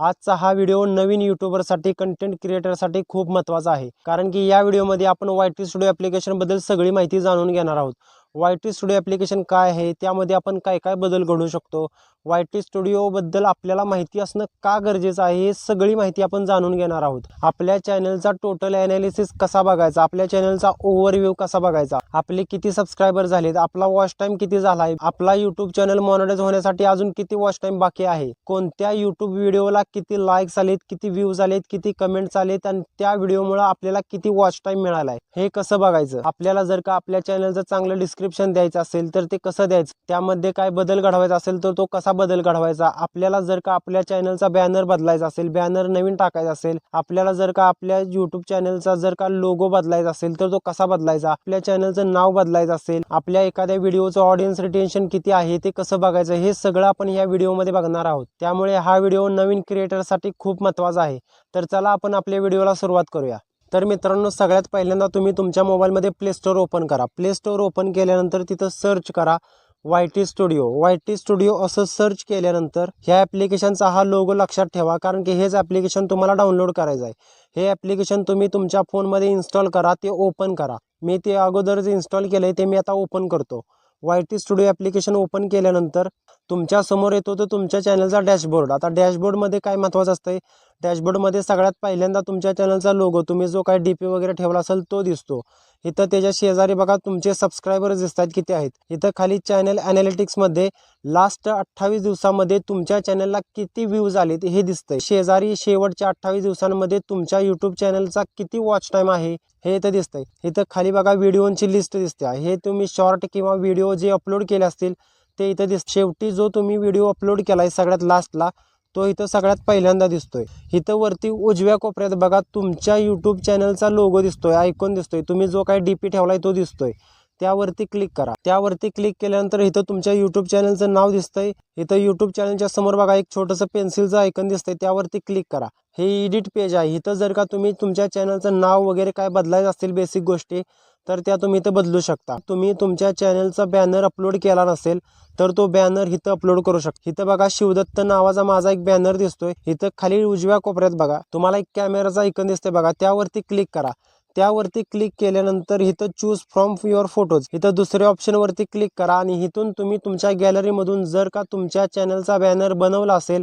आजचा हा व्हिडिओ नवीन यूट्यूबरसाठी कंटेंट क्रिएटरसाठी खूप महत्त्वाचा आहे. कारण की या व्हिडिओमध्ये आपण वाय टी स्टुडिओ ॲप्लिकेशनबद्दल सगळी माहिती जाणून घेणार आहोत. वाय टी स्टुडिओ ॲप्लिकेशन काय आहे? त्यामध्ये आपण काय काय बदल घडवू शकतो? वाय टी स्टुडिओबद्दल आपल्याला माहिती असणं का गरजेचं आहे हे सगळी माहिती आपण जाणून घेणार आहोत. आपल्या चॅनलचा टोटल ॲनालिसिस कसा बघायचा? आपल्या चॅनलचा ओव्हरव्ह्यू कसा बघायचा? आपले किती सबस्क्रायबर झालेत? आपला वॉच टाईम किती झाला आहे आपला युट्यूब चॅनल मॉनिटाईज होण्यासाठी अजून किती वॉच टाईम बाकी आहे? कोणत्या यूट्यूब व्हिडिओला किती लाईक्स आलेत किती व्ह्यूज आलेत किती कमेंट्स आलेत आणि त्या व्हिडिओमुळे आपल्याला किती वॉच टाईम मिळाला आहे हे कसं बघायचं? आपल्याला जर का आपल्या चॅनलचं चांगलं डिस्क्रिप्शन द्यायचं असेल तर ते कसं द्यायचं? त्यामध्ये काय बदल घडवायचा असेल तर तो कसा बदल घडवायचा. आपल्याला जर का आपल्या चॅनलचा बॅनर बदलायचा असेल बॅनर नवीन टाकायचा असेल आपल्याला जर का आपल्या युट्यूब चॅनलचा जर का लोगो बदलायचा असेल तर तो कसा बदलायचा? आपल्या चॅनलचं नाव बदलायचं असेल आपल्या एखाद्या व्हिडिओचं ऑडियन्स रिटेन्शन किती आहे ते कसं बघायचं? हे सगळं आपण या व्हिडिओमध्ये बघणार आहोत. त्यामुळे हा व्हिडिओ नवीन क्रिएटरसाठी खूप महत्त्वाचा आहे. तर चला आपण आपल्या व्हिडिओला सुरुवात करूया. तर मित्रांनो सगळ्यात पहिल्यांदा तुम्ही तुमच्या मोबाईलमध्ये प्ले स्टोअर ओपन करा. प्ले स्टोअर ओपन केल्यानंतर तिथं सर्च करा. Y T studio. Y T studio असं सर्च केल्यानंतर ह्या ॲप्लिकेशनचा हा लोगो लक्षात ठेवा कारण की हेच ॲप्लिकेशन तुम्हाला डाउनलोड करायचं आहे. हे ॲप्लिकेशन तुम्ही तुमच्या फोनमध्ये इन्स्टॉल करा ते ओपन करा. मी ते अगोदर जे इन्स्टॉल केलं आहे ते मी आता ओपन करतो. Y T studio application open केल्यानंतर तुमच्यासमोर येतो तो तुमच्या चॅनलचा डॅशबोर्ड आता डॅशबोर्डमध्ये काय महत्त्वाचं असतं डॅशबोर्डमध्ये सगळ्यात पहिल्यांदा तुमच्या चॅनलचा लोगो तुम्ही जो काय डी पी वगैरे ठेवला असेल तो दिसतो. इथं त्याच्या शेजारी बघा तुमचे सबस्क्रायबर्स दिसतात किती आहेत. इथं खाली चॅनल ॲनालिटिक्समध्ये लास्ट अठ्ठावीस दिवसामध्ये तुमच्या चॅनलला किती व्ह्यूज आलेत हे दिसतंय. शेजारी शेवटच्या अठ्ठावीस दिवसांमध्ये तुमच्या यूट्यूब चॅनलचा किती वॉच टाईम आहे हे इथं दिसतंय. इथं खाली बघा व्हिडिओची लिस्ट दिसते. हे तुम्ही शॉर्ट किंवा व्हिडिओ जे अपलोड केले असतील ते इथं दिस शेवटी जो तुम्ही व्हिडिओ अपलोड केला आहे सगळ्यात लास्टला तो इथं सगळ्यात पहिल्यांदा दिसतोय. इथं वरती उजव्या कोपऱ्यात बघा तुमच्या यूट्यूब चॅनलचा लोगो दिसतोय आयकॉन दिसतोय. तुम्ही जो काही डी पी ठेवलाय तो दिसतोय. त्यावरती क्लिक करा. त्यावरती क्लिक केल्यानंतर इथं तुमच्या यूट्यूब चॅनलचं नाव दिसतंय. इथं यूट्यूब चॅनलच्या समोर बघा एक छोटंसं पेन्सिलचं आयकन दिसतंय. त्यावरती क्लिक करा. हे एडिट पेज आहे. इथं जर का तुम्ही तुमच्या चॅनलचं नाव वगैरे काय बदलायचं असतील बेसिक गोष्टी तर त्या तुम्ही इथं बदलू शकता. तुम्ही तुमच्या चॅनलचा बॅनर अपलोड केला नसेल तर तो बॅनर इथं अपलोड करू शकता. इथं बघा शिवदत्त नावाचा माझा एक बॅनर दिसतोय. इथं खाली उजव्या कोपऱ्यात बघा. तुम्हाला एक कॅमेराचा ऐकन दिसतोय बघा. त्यावरती क्लिक करा. त्यावरती क्लिक केल्यानंतर इथं चूज फ्रॉम युअर फोटोज इथं दुसऱ्या ऑप्शनवरती क्लिक करा आणि इथून तुम्ही तुमच्या गॅलरीमधून जर का तुमच्या चॅनलचा बॅनर बनवला असेल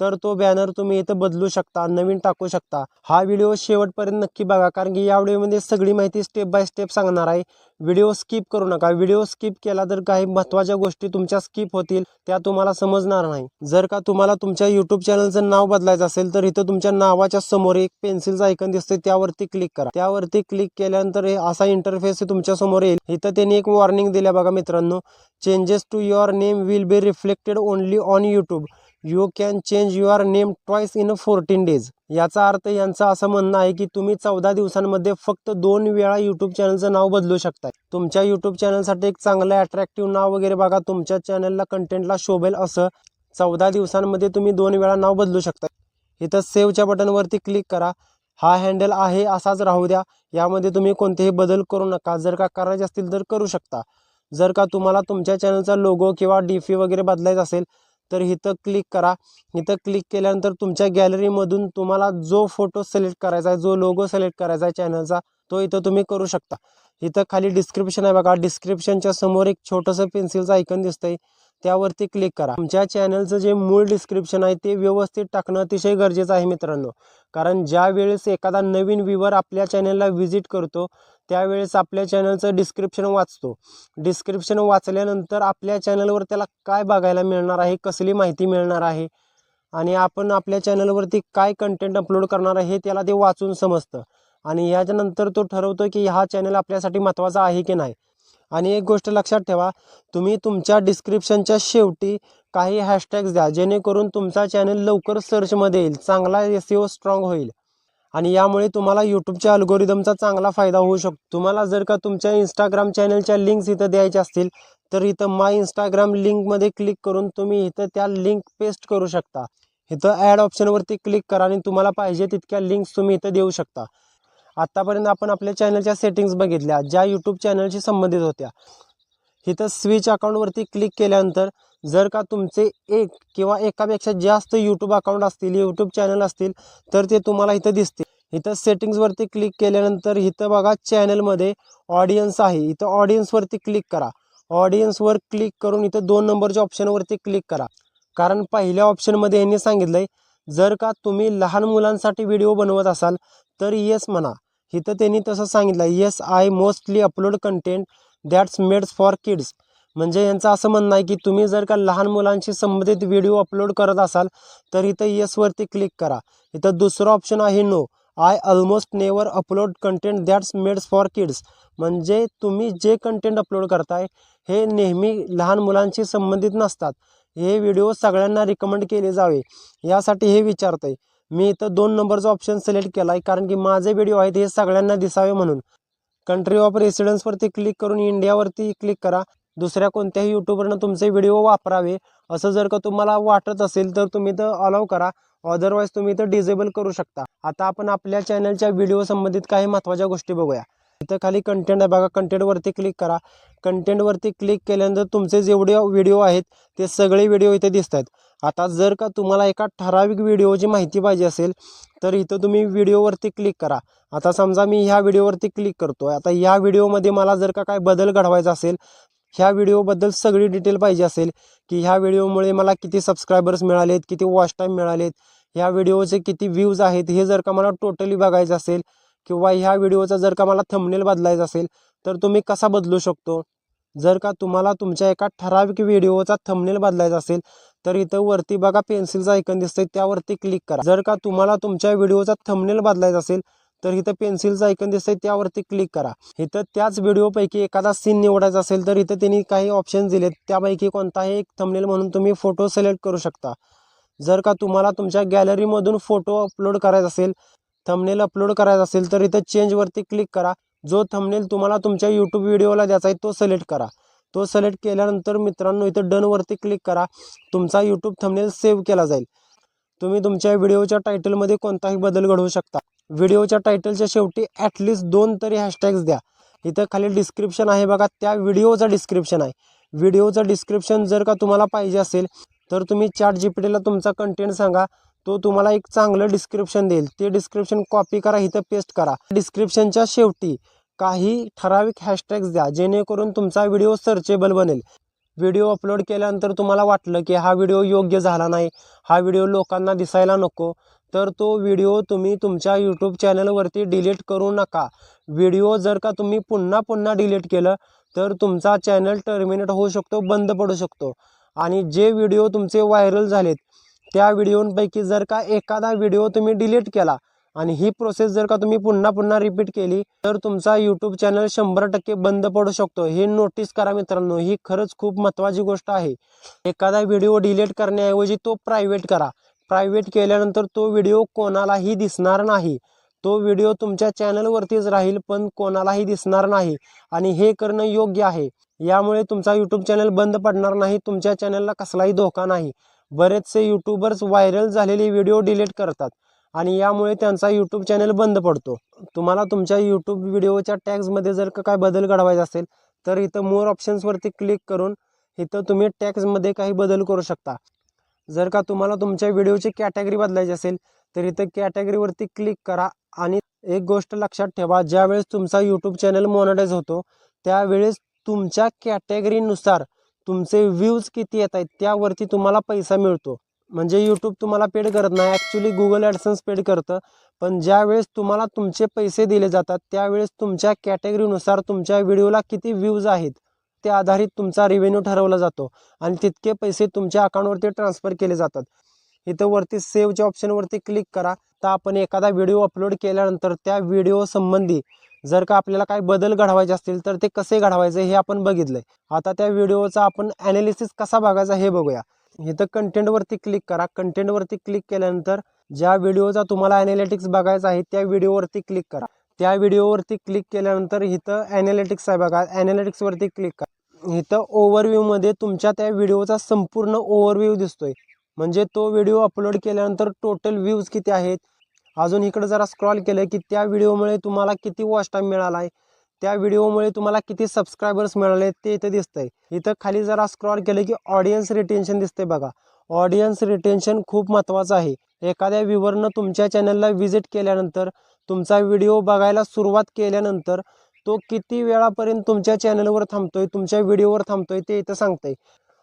तर तो बॅनर तुम्ही इथं बदलू शकता नवीन टाकू शकता. हा व्हिडिओ शेवटपर्यंत नक्की बघा कारण की या व्हिडिओमध्ये सगळी माहिती स्टेप बाय स्टेप सांगणार आहे. व्हिडिओ स्किप करू नका. व्हिडिओ स्किप केला तर काही महत्त्वाच्या गोष्टी तुमच्या स्किप होतील त्या तुम्हाला समजणार नाही. जर का तुम्हाला तुमच्या यूट्यूब चॅनलचं नाव बदलायचं असेल तर इथं तुमच्या नावाच्या समोर एक पेन्सिलचं आयकन दिसते त्यावरती क्लिक करा. त्यावरती क्लिक केल्यानंतर असा इंटरफेस तुमच्यासमोर येईल. इथं त्यांनी एक वॉर्निंग दिल्या बघा मित्रांनो. Changes to your name will be reflected only on YouTube you can change your name twice in fourteen days याचा अर्थ यांचं असं म्हणणं आहे की तुम्ही चौदा दिवसांमध्ये फक्त दोन वेळा यूट्यूब चॅनलचं नाव बदलू शकता तुमच्या यूट्यूब चॅनलसाठी एक चांगलं अट्रॅक्टिव्ह नाव वगैरे बघा. तुमच्या चॅनलला कंटेंटला शोभेल असं. चौदा दिवसांमध्ये तुम्ही दोन वेळा नाव बदलू शकता इथं सेव्हच्या बटनवरती क्लिक करा. हा हँडल आहे असाच राहू द्या. यामध्ये तुम्ही कोणतेही बदल करू नका. जर का करायचे असतील तर करू शकता. जर का तुम्हाला तुमच्या चॅनलचा लोगो किंवा डी पी वगैरे बदलायचा असेल तर इथं क्लिक करा. इथं क्लिक केल्यानंतर तुमच्या गॅलरीमधून तुम्हाला जो फोटो सिलेक्ट करायचा आहे जो लोगो सिलेक्ट करायचा आहे चॅनलचा तो इथं तुम्ही करू शकता. इथं खाली डिस्क्रिप्शन आहे बघा. डिस्क्रिप्शनच्या समोर एक छोटंसं पेन्सिलचं आयकन दिसतंय. त्यावरती क्लिक करा. आमच्या चॅनलचं जे मूळ डिस्क्रिप्शन आहे ते व्यवस्थित टाकणं अतिशय गरजेचं आहे मित्रांनो. कारण ज्या वेळेस एखादा नवीन व्ह्यूवर आपल्या चॅनलला व्हिजिट करतो त्यावेळेस आपल्या चॅनलचं डिस्क्रिप्शन वाचतो. डिस्क्रिप्शन वाचल्यानंतर आपल्या चॅनलवर त्याला काय बघायला मिळणार आहे कसली माहिती मिळणार आहे आणि आपण आपल्या चॅनलवरती काय कंटेंट अपलोड करणार आहे हे त्याला ते वाचून समजतं. आणि याच्यानंतर तो ठरवतो की हा चॅनल आपल्यासाठी महत्त्वाचा आहे की नाही. आणि एक गोष्ट लक्षात ठेवा तुम्ही तुमच्या डिस्क्रिप्शनच्या शेवटी काही हॅशटॅग्स द्या जेणेकरून तुमचा चॅनल लवकर सर्चमध्ये येईल चांगला एस स्ट्रॉंग होईल. आणि यामुळे तुम्हाला यूट्यूबच्या अल्गोरिदमचा चांगला फायदा होऊ शकतो तुम्हाला जर का तुमच्या इंस्टाग्राम चॅनलच्या लिंक्स इथं द्यायच्या असतील तर इथं माय इंस्टाग्राम लिंकमध्ये क्लिक करून तुम्ही इथं त्या लिंक पेस्ट करू शकता. इथं ॲड ऑप्शनवरती क्लिक करा आणि तुम्हाला पाहिजे तितक्या लिंक्स तुम्ही इथं देऊ शकता. आत्तापर्यंत आपण आपल्या चॅनलच्या सेटिंग्स बघितल्या ज्या यूट्यूब चॅनलशी संबंधित होत्या. इथं स्विच अकाउंटवरती क्लिक केल्यानंतर जर का तुमचे एक किंवा एकापेक्षा जास्त यूट्यूब अकाउंट असतील यूट्यूब चॅनल असतील तर ते तुम्हाला इथं दिसतील. इथं सेटिंग्सवरती क्लिक केल्यानंतर इथं बघा चॅनलमध्ये ऑडियन्स आहे. इथं ऑडियन्सवरती क्लिक करा. ऑडियन्सवर क्लिक करून इथं दोन नंबरच्या ऑप्शनवरती क्लिक करा. कारण पहिल्या ऑप्शनमध्ये यांनी सांगितलं आहे जर का तुम्ही लहान मुलांसाठी व्हिडिओ बनवत असाल तर येस म्हणा. इथं त्यांनी तसं सांगितलं yes I mostly upload content that's made for kids म्हणजे यांचं असं म्हणणं आहे की तुम्ही जर का लहान मुलांशी संबंधित व्हिडिओ अपलोड करत असाल तर इथं येसवरती क्लिक करा. इथं दुसरं ऑप्शन आहे no I almost never upload content that's made for kids म्हणजे तुम्ही जे कंटेंट अपलोड करताय हे नेहमी लहान मुलांशी संबंधित नसतात. हे व्हिडिओ सगळ्यांना रिकमेंड केले जावे. यासाठी हे विचारतंय. मी इथं दोन नंबरचा ऑप्शन सिलेक्ट केला आहे कारण की माझे व्हिडिओ आहेत हे सगळ्यांना दिसावे म्हणून. कंट्री ऑफ रेसिडन्सवरती क्लिक करून इंडियावरती क्लिक करा. दुसऱ्या कोणत्याही यूट्यूबरनं तुमचे व्हिडिओ वापरावे. असं जर का तुम्हाला वाटत असेल तर तुम्ही तर अलाव करा. अदरवाईज तुम्ही तर डिझेबल करू शकता. आता आपण आपल्या चॅनलच्या व्हिडिओ संबंधित काही महत्त्वाच्या गोष्टी बघूया. इथं खाली कंटेंट आहे बघा कंटेंटवरती क्लिक करा. कंटेंटवरती क्लिक केल्यानंतर तुमचे जेवढे व्हिडिओ आहेत ते सगळे व्हिडिओ इथे दिसत आहेत आता जर का तुम्हाला एका ठराविक व्हिडिओची माहिती पाहिजे असेल तर इथं तुम्ही व्हिडिओवरती क्लिक करा. आता समजा मी ह्या व्हिडिओवरती क्लिक करतो आता ह्या व्हिडिओमध्ये मला जर का काय बदल घडवायचा असेल ह्या व्हिडिओबद्दल सगळी डिटेल पाहिजे असेल की ह्या व्हिडिओमुळे मला किती सबस्क्रायबर्स मिळालेत किती वॉच टाईम मिळालेत ह्या व्हिडिओचे किती व्ह्यूज आहेत हे जर का मला टोटली बघायचं असेल किंवा ह्या व्हिडिओचा जर का मला थंबनेल बदलायचा असेल तर तुम्ही कसा बदलू शकतो? जर का तुम्हाला तुमच्या एका ठराविक व्हिडिओचा थंबनेल बदलायचा असेल तर इथं वरती बघा पेन्सिलचा ऐकन दिसतंय. त्यावरती क्लिक करा. जर का तुम्हाला तुमच्या व्हिडिओचा थंबनेल बदलायचा असेल तर इथं पेन्सिलचं ऐकन दिसतंय त्यावरती क्लिक करा. इथं त्याच व्हिडिओपैकी एखादा सीन निवडायचा असेल तर इथं त्यांनी काही ऑप्शन दिलेत. त्यापैकी कोणताही एक थंबनेल म्हणून तुम्ही फोटो सिलेक्ट करू शकता. जर का तुम्हाला तुमच्या गॅलरीमधून फोटो अपलोड करायचा असेल थंबनेल अपलोड करायचा असेल तर इथं चेंजवरती क्लिक करा. जो थंबनेल तुम्हाला तुमच्या यूट्यूब व्हिडिओला द्यायचा आहे तो सिलेक्ट करा. तो सिलेक्ट केल्यानंतर मित्रांनो इथं डनवरती क्लिक करा. तुमचा यूट्यूब थंबनेल सेव्ह केला जाईल. तुम्ही तुमच्या व्हिडिओच्या टायटलमध्ये कोणताही बदल घडवू शकता. व्हिडिओच्या टायटलच्या शेवटी ॲटलिस्ट दोन तरी हॅशटॅग्स द्या. इथं खाली डिस्क्रिप्शन आहे बघा त्या व्हिडिओचं डिस्क्रिप्शन आहे. व्हिडिओचं डिस्क्रिप्शन जर का तुम्हाला पाहिजे असेल तर तुम्ही चॅट जी पी टीला तुमचा कंटेंट सांगा. तो तुम्हाला एक चांगलं डिस्क्रिप्शन देईल. ते डिस्क्रिप्शन कॉपी करा इथं पेस्ट करा. डिस्क्रिप्शनच्या शेवटी काही ठराविक हॅशटॅग्स द्या जेणेकरून तुमचा व्हिडिओ सर्चेबल बनेल. व्हिडिओ अपलोड केल्यानंतर तुम्हाला वाटलं की हा व्हिडिओ योग्य झाला नाही हा व्हिडिओ लोकांना दिसायला नको तर तो व्हिडिओ तुम्ही तुमच्या यूट्यूब चॅनलवरती डिलीट करू नका. व्हिडिओ जर का तुम्ही पुन्हा पुन्हा डिलीट केलं तर तुमचा चॅनल टर्मिनेट होऊ शकतो बंद पडू शकतो. आणि जे व्हिडिओ तुमचे व्हायरल झालेत त्या व्हिडिओंपैकी जर का एखादा व्हिडिओ तुम्ही डिलीट केला आणि ही प्रोसेस जर का तुम्ही पुन्हा पुन्हा रिपीट केली तर तुमचा यूट्यूब चॅनल शंभर टक्के बंद पडू शकतो. हे नोटीस करा मित्रांनो ही खरंच खूप महत्त्वाची गोष्ट आहे. एखादा व्हिडिओ डिलीट करण्याऐवजी तो प्रायव्हेट करा. प्रायव्हेट केल्यानंतर तो व्हिडिओ कोणालाही दिसणार नाही. तो व्हिडिओ तुमच्या चॅनलवरतीच राहील पण कोणालाही दिसणार नाही. आणि हे करणं योग्य आहे. यामुळे तुमचा यूट्यूब चॅनल बंद पडणार नाही तुमच्या चॅनलला कसलाही धोका नाही. बरेचसे यूट्यूबर्स व्हायरल झालेले व्हिडिओ डिलीट करतात. आणि यामुळे त्यांचा यूट्यूब चॅनल बंद पडतो. तुम्हाला तुमच्या यूट्यूब व्हिडिओच्या टॅग्समध्ये जर का काय बदल घडवायचा असेल तर इथं मोर ऑप्शन्सवरती क्लिक करून इथं तुम्ही टॅक्समध्ये काही बदल करू शकता. जर का तुम्हाला तुमच्या व्हिडिओची कॅटेगरी बदलायची असेल तर इथं कॅटेगरीवरती क्लिक करा आणि एक गोष्ट लक्षात ठेवा ज्यावेळेस तुमचा यूट्यूब चॅनल मॉनिटाईज होतो त्यावेळेस तुमच्या कॅटेगरीनुसार तुमचे व्ह्यूज किती येत आहेत त्यावरती तुम्हाला पैसा मिळतो. म्हणजे यूट्यूब तुम्हाला पेड करत नाही. ॲक्च्युली गुगल ॲडसन्स पेड करतं. पण ज्यावेळेस तुम्हाला तुमचे पैसे दिले जातात त्यावेळेस तुमच्या कॅटेगरीनुसार तुमच्या व्हिडिओला किती व्ह्यूज आहेत त्या आधारित तुमचा रेव्हेन्यू ठरवला जातो. आणि तितके पैसे तुमच्या अकाउंटवरती ट्रान्सफर केले जातात. इथं वरती सेव्हच्या ऑप्शनवरती क्लिक करा. तर आपण एखादा व्हिडिओ अपलोड केल्यानंतर त्या व्हिडिओ संबंधी जर का आपल्याला काही बदल घडवायचे असतील तर ते कसे घडवायचे हे आपण बघितलंय. आता त्या व्हिडिओचा आपण ॲनालिसिस कसा बघायचा हे बघूया. इथं कंटेंटवरती क्लिक करा. कंटेंटवरती क्लिक केल्यानंतर ज्या व्हिडिओचा तुम्हाला ॲनालिटिक्स बघायचा आहे त्या व्हिडिओवरती क्लिक करा. त्या व्हिडिओवरती क्लिक केल्यानंतर इथं ॲनालिटिक्स आहे बघा. ॲनालिटिक्सवरती क्लिक करा. इथं ओव्हरव्ह्यूमध्ये तुमच्या त्या व्हिडिओचा संपूर्ण ओव्हरव्ह्यू दिसतोय. म्हणजे तो व्हिडिओ अपलोड केल्यानंतर टोटल व्ह्यूज किती आहेत? अजून इकडं जरा स्क्रॉल केलं की त्या व्हिडिओमुळे तुम्हाला किती वॉच टाईम मिळाला आहे त्या व्हिडिओमुळे तुम्हाला किती सबस्क्रायबर्स मिळाले ते इथं दिसतंय. इथं खाली जरा स्क्रॉल केलं की ऑडियन्स रिटेन्शन दिसतंय बघा. ऑडियन्स रिटेन्शन खूप महत्त्वाचं आहे. एखाद्या व्ह्युवरनं तुमच्या चॅनलला व्हिजिट केल्यानंतर तुमचा व्हिडिओ बघायला सुरुवात केल्यानंतर तो किती वेळापर्यंत तुमच्या चॅनलवर थांबतोय तुमच्या व्हिडिओवर थांबतोय ते इथं सांगतंय.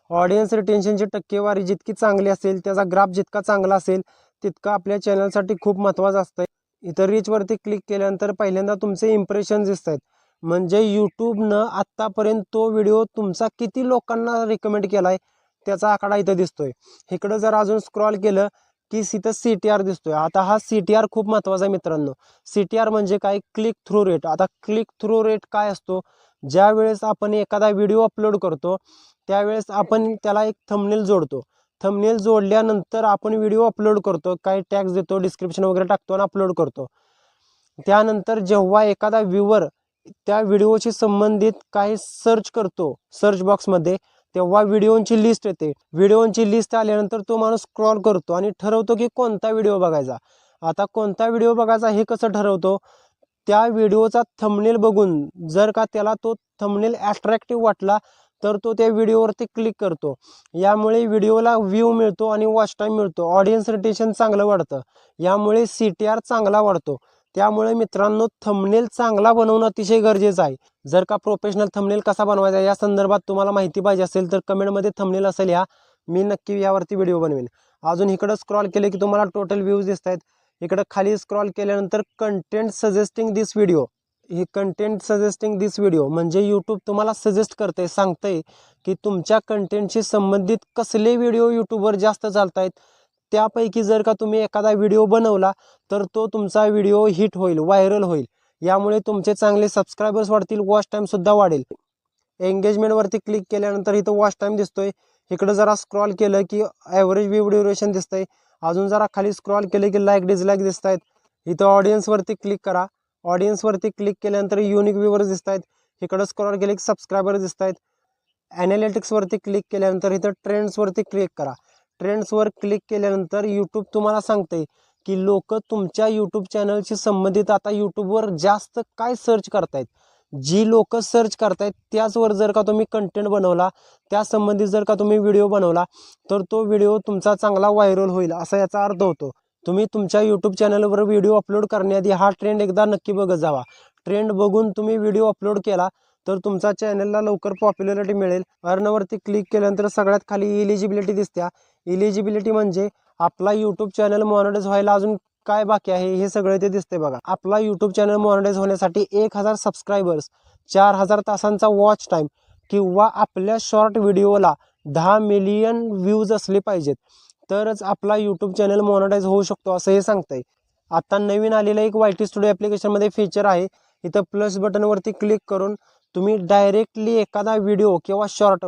ऑडियन्स रिटेन्शनची टक्केवारी जितकी चांगली असेल त्याचा ग्राफ जितका चांगला असेल तितका आपल्या चॅनलसाठी खूप महत्त्वाचं असतं इथं रीचवरती क्लिक केल्यानंतर पहिल्यांदा तुमचे इम्प्रेशन दिसत आहेत म्हणजे यूट्यूबनं आत्तापर्यंत तो व्हिडिओ तुमचा किती लोकांना रिकमेंड केला आहे त्याचा आकडा इथं दिसतोय. इकडं जर अजून स्क्रॉल केलं की इथं सी टी आर दिसतोय. आता हा सी टी आर खूप महत्त्वाचा आहे मित्रांनो. सी टी आर म्हणजे काय? क्लिक थ्रू रेट आता क्लिक थ्रू रेट काय असतो? ज्या वेळेस आपण एखादा व्हिडिओ अपलोड करतो त्यावेळेस आपण त्याला एक थंबनेल जोडतो. थंबनेल जोडल्यानंतर आपण व्हिडिओ अपलोड करतो काही टॅग्स देतो डिस्क्रिप्शन वगैरे टाकतो आणि अपलोड करतो. त्यानंतर जेव्हा एखादा व्ह्यूवर त्या व्हिडिओशी संबंधित काही सर्च करतो सर्च बॉक्समध्ये तेव्हा व्हिडिओंची लिस्ट येते. व्हिडिओंची लिस्ट आल्यानंतर तो माणूस स्क्रॉल करतो आणि ठरवतो की कोणता व्हिडिओ बघायचा. आता कोणता व्हिडिओ बघायचा हे कसं ठरवतो? त्या व्हिडिओचा थंबनेल बघून जर का त्याला तो थंबनेल ॲट्रॅक्टिव्ह वाटला तर तो त्या व्हिडिओवरती क्लिक करतो. यामुळे व्हिडिओला व्ह्यू मिळतो आणि वॉच टाईम मिळतो. ऑडियन्स रिटेशन चांगलं वाढतं. यामुळे सी टी आर चांगला वाढतो. त्यामुळे मित्रांनो थंबनेल चांगला बनवणं अतिशय गरजेचं आहे. जर का प्रोफेशनल थंबनेल कसा बनवायचा या संदर्भात तुम्हाला माहिती पाहिजे असेल तर कमेंटमध्ये थंबनेल असेल या. मी नक्की यावरती व्हिडिओ बनवेन. अजून इकडं स्क्रॉल केले की तुम्हाला टोटल व्ह्यूज दिसत आहेत. इकडं खाली स्क्रॉल केल्यानंतर कंटेंट सजेस्टिंग दिस व्हिडिओ ही कंटेंट सजेस्टिंग दिस व्हिडिओ म्हणजे यूट्यूब तुम्हाला सजेस्ट करते सांगतंय की तुमच्या कंटेंटशी संबंधित कसले व्हिडिओ यूट्यूबवर जास्त चालत आहेत त्यापैकी जर का तुम्ही एखादा व्हिडिओ बनवला तर तो तुमचा व्हिडिओ हिट होईल व्हायरल होईल. यामुळे तुमचे चांगले सबस्क्रायबर्स वाढतील वॉच टाईमसुद्धा वाढेल. एंगेजमेंटवरती क्लिक केल्यानंतर इथं वॉच टाईम दिसतोय. इकडं जरा स्क्रॉल केलं की ॲव्हरेज व्ह्यू ड्युरेशन दिसतंय. अजून जरा खाली स्क्रॉल केलं की लाईक डिसलाईक दिसत आहेत इथं ऑडियन्सवरती क्लिक करा. ऑडियन्सवरती क्लिक केल्यानंतर युनिक व्ह्यूवर्स दिसत आहेत इकडं स्क्रॉल केले की सबस्क्रायबर्स दिसत आहेत ॲनालिटिक्सवरती क्लिक केल्यानंतर इथं ट्रेंड्सवरती क्लिक करा. ट्रेंड्सवर क्लिक केल्यानंतर यूट्यूब तुम्हाला सांगते की लोक तुमच्या यूट्यूब चॅनलशी संबंधित आता यूट्यूबवर जास्त काय सर्च करतायत. जी लोक सर्च करतायत त्याचवर जर का तुम्ही कंटेंट बनवला त्या संबंधित जर का तुम्ही व्हिडिओ बनवला तर तो व्हिडिओ तुमचा चांगला व्हायरल होईल असा याचा अर्थ होतो. तुम्ही तुमच्या यूट्यूब चॅनलवर व्हिडिओ अपलोड करण्याआधी हा ट्रेंड एकदा नक्की बघत जावा. ट्रेंड बघून तुम्ही व्हिडिओ अपलोड केला तर तुमचा चॅनलला लवकर पॉप्युलरिटी मिळेल. अर्नवरती क्लिक केल्यानंतर सगळ्यात खाली इलिजिबिलिटी दिसत्या. इलिजिबिलिटी म्हणजे आपला यूट्यूब चॅनल मॉनिटाईज व्हायला अजून काय बाकी आहे हे सगळं ते दिसते बघा. आपला यूट्यूब चॅनल मॉनिटाईज होण्यासाठी एक हजार सबस्क्रायबर्स चार हजार तासांचा वॉच टाईम किंवा आपल्या शॉर्ट व्हिडिओला दहा मिलियन व्ह्यूज असले पाहिजेत. तरच आपला यूट्यूब चॅनल मॉनिटाईज होऊ शकतो असं हे सांगतंय. आता नवीन आलेलं एक वाय टी स्टुडिओ ॲप्लिकेशनमध्ये फीचर आहे. इथं प्लस बटनवरती क्लिक करून तुम्ही डायरेक्टली एखादा व्हिडिओ किंवा शॉर्ट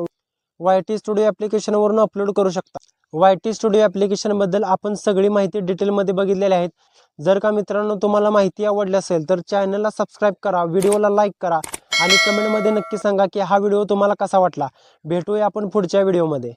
वाय टी स्टुडिओ ॲप्लिकेशनवरून अपलोड करू शकता. वाय टी स्टुडिओ ॲप्लिकेशनबद्दल आपण सगळी माहिती डिटेलमध्ये बघितलेली आहेत. जर का मित्रांनो तुम्हाला माहिती आवडली असेल तर चॅनलला सबस्क्राईब करा व्हिडिओला लाईक करा आणि कमेंटमध्ये नक्की सांगा की हा व्हिडिओ तुम्हाला कसा वाटला. भेटूया आपण पुढच्या व्हिडिओमध्ये